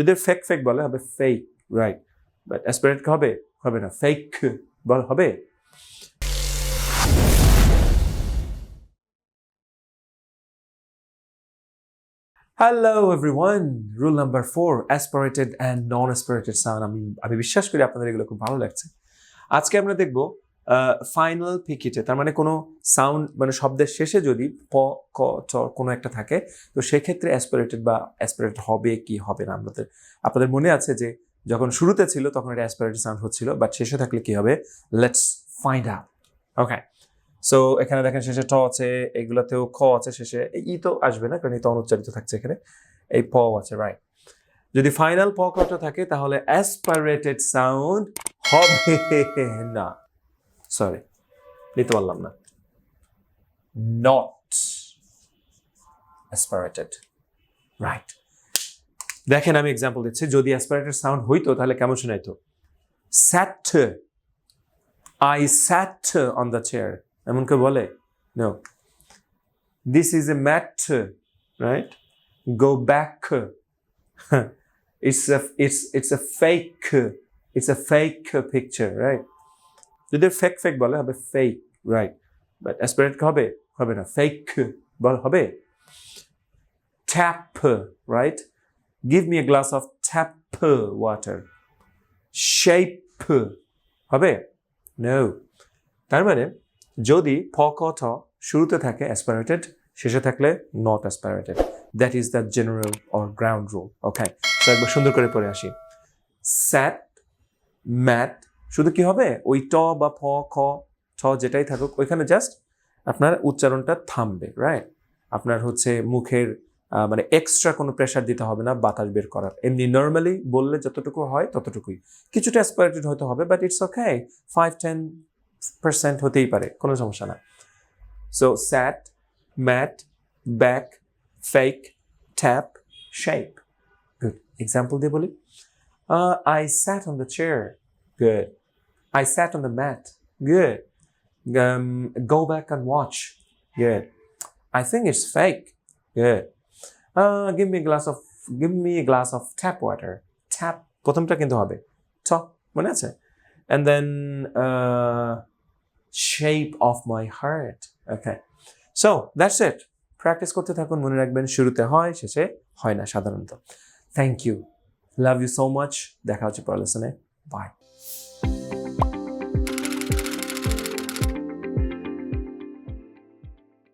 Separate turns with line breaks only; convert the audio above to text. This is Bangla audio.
যদি ফেক ফেক বলে, হবে ফেক রাইট বাট অ্যাসপিরেট হবে হবে না ফেক বল, হবে। Hello everyone rule number four aspirated and non aspirated sound আমি আমি বিশ্বাস করি আপনাদের এগুলো খুব ভালো লাগছে। আজকে আমরা দেখব ফাইনাল পিকিটে তার মানে কোনো সাউন্ড মানে শব্দের শেষে যদি প, ক, চ কোনো একটা থাকে, তো সেক্ষেত্রে অ্যাসপারেটেড বা অ্যাসপারেটেড হবে কি হবে না? আমাদের, আপনাদের মনে আছে যে যখন শুরুতে ছিল তখন এটা অ্যাসপারেটেড সাউন্ড হচ্ছিল বাট শেষে থাকলে কি হবে? Let's find out okay so এখানে দেখেন শেষে ট আছে, এগুলাতেও খ আছে শেষে ই তো আসবে না, কারণ এই তো অনুচ্চারিত থাকছে এখানে, এই প আছে রাইট যদি ফাইনাল প কটা থাকে তাহলে অ্যাসপারেটেড সাউন্ড হবে না। সরি নিতে পারলাম না। নট অ্যাসপারেটেড রাইট দেখেন আমি এক্সাম্পল দিচ্ছি। যদি অ্যাসপারেটেড সাউন্ড হইতো তাহলে কেমন শোনাইতো? Sat I sat on the chair এমন কেউ বলে? No this is a mat right go back it's it's it's a fake it's a fake picture right যদি ফেক ফেক বলে, হবে ফেক রাইট বাট অ্যাসপারেট হবে হবে না ফেক বল, হবে tap right give me a glass of tap water shape হবে? নো তার মানে যদি ফ ক শুরুতে থাকে অ্যাসপারেটেড শেষে থাকলে not aspirated that is the general or ground rule okay তো একবার সুন্দর করে পড়ে আসি। স্যাট ম্যাট শুধু কি হবে? ওই ট বা ফ, খ, ছ যেটাই থাকুক, ওইখানে জাস্ট আপনার উচ্চারণটা থামবে রাইট আপনার হচ্ছে মুখের মানে এক্সট্রা কোনো প্রেশার দিতে হবে না, বাতাস বের করার। এমনি নর্মালি বললে যতটুকু হয় ততটুকুই। কিছুটা অ্যাসপারেটেড হয়তো হবে but it's okay five ten percent হতেই পারে, কোনো সমস্যা না। So sat mat back fake tap shape good example দিয়ে বলি। I sat on the chair good I sat on the mat. Good. Um, go back and watch. Good. I think it's fake. Good. Uh, give me a glass of give me a glass of tap water. Tap. প্রথমটা কিন্তু হবে ছ মনে আছে and then uh, shape of my heart. Okay. So that's it. Practice করতে থাকুন মনে রাখবেন শুরুতে হয় শেষে হয় না সাধারণত thank you love you so much দেখা হচ্ছে পরের লেসনে বাই